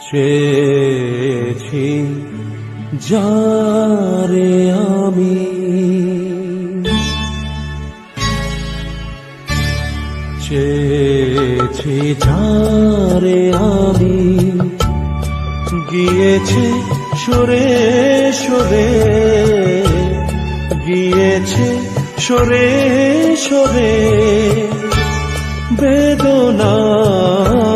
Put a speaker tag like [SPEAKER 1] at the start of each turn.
[SPEAKER 1] চেয়েছি যারে আমি চেয়েছি যারে আমি গিয়েছে সরে সরে গিয়েছে সরে সরে বেদনার কোনো